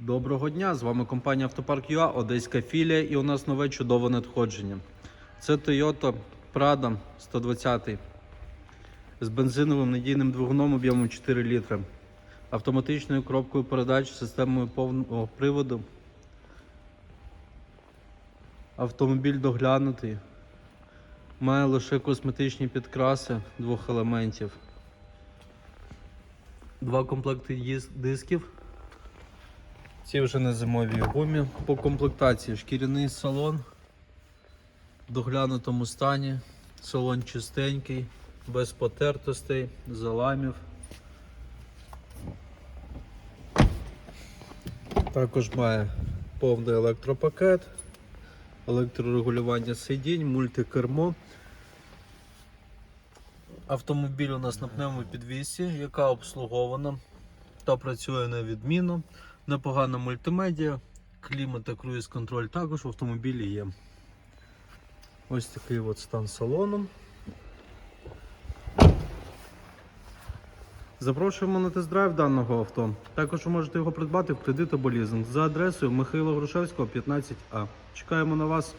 Доброго дня! З вами компанія Автопарк ЮА, Одеська філія, і у нас нове чудове надходження. Це Toyota Prado 120 з бензиновим надійним двигуном об'ємом 4 літри, автоматичною коробкою передач, системою повного приводу. Автомобіль доглянутий, має лише косметичні підкраси двох елементів, два комплекти дисків. Ці вже на зимовій гумі. По комплектації шкіряний салон в доглянутому стані. Салон чистенький, без потертостей, заламів. Також має повний електропакет, електрорегулювання сидінь, мультикермо. Автомобіль у нас на пневмопідвісі, яка обслугована та працює на відміну. Непогана мультимедіа, клімат та круїз контроль також в автомобілі є. Ось такий от стан салону. Запрошуємо на тест-драйв даного авто. Також ви можете його придбати в кредит або лізинг за адресою Михайла Грушевського, 15А. Чекаємо на вас.